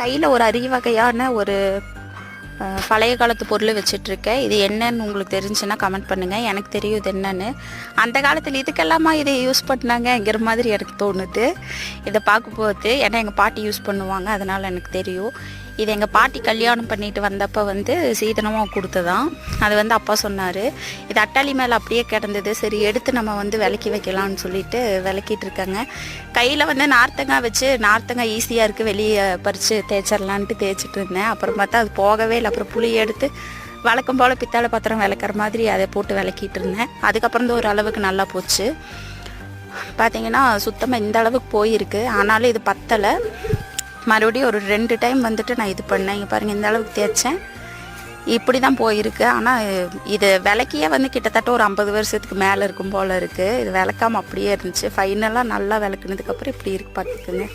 கையில் ஒரு அரிய வகையான ஒரு பழைய காலத்து பொருள் வச்சிட்ருக்கேன் இது என்னன்னு உங்களுக்கு தெரிஞ்சுன்னா கமெண்ட் பண்ணுங்கள் எனக்கு தெரியும் இது என்னன்னு. அந்த காலத்தில் இதுக்கெல்லாமா இதை யூஸ் பண்ணாங்கங்கிற மாதிரி எனக்கு தோணுது. இதை பார்க்கும்போது ஏன்னா எங்கள் பாட்டி யூஸ் பண்ணுவாங்க அதனால் எனக்கு தெரியும். இது எங்கள் பாட்டி கல்யாணம் பண்ணிட்டு வந்தப்போ வந்து சீதனமாக கொடுத்ததான். அது வந்து அப்பா சொன்னார். இது அட்டாளி மேலே அப்படியே கிடந்தது. சரி எடுத்து நம்ம வந்து விளக்கி வைக்கலாம்னு சொல்லிட்டு விளக்கிட்டு இருக்காங்க. கையில் வந்து நார்த்தங்காய் வச்சு நார்த்தங்காய் ஈஸியாக இருக்குது வெளியே பறித்து தேய்ச்சிடலான்ட்டு தேய்ச்சிட்டு இருந்தேன். அப்புறம் பார்த்தா அது போகவே இல்லை. அப்புறம் புளி எடுத்து வழக்கம் போல் பித்தளை பாத்திரம் விளக்குற மாதிரி அதை போட்டு விளக்கிட்டு இருந்தேன். அதுக்கப்புறம் தான் ஒரு அளவுக்கு நல்லா போச்சு. பார்த்தீங்கன்னா சுத்தமாக இந்த அளவுக்கு போயிருக்கு. ஆனாலும் இது பத்தலை. மறுபடியும் ஒரு ரெண்டு டைம் வந்துட்டு நான் இது பண்ணேன். இங்கே பாருங்கள் இந்த அளவுக்கு தேய்ச்சேன். இப்படி தான் போயிருக்கு. ஆனால் இது விளக்கியே வந்து கிட்டத்தட்ட ஒரு ஐம்பது வருஷத்துக்கு மேலே இருக்கும் போல் இருக்குது இது விளக்காமல் அப்படியே இருந்துச்சு. ஃபைனலாக நல்லா விளக்குனதுக்கப்புறம் இப்படி இருக்கு பார்த்துக்குங்க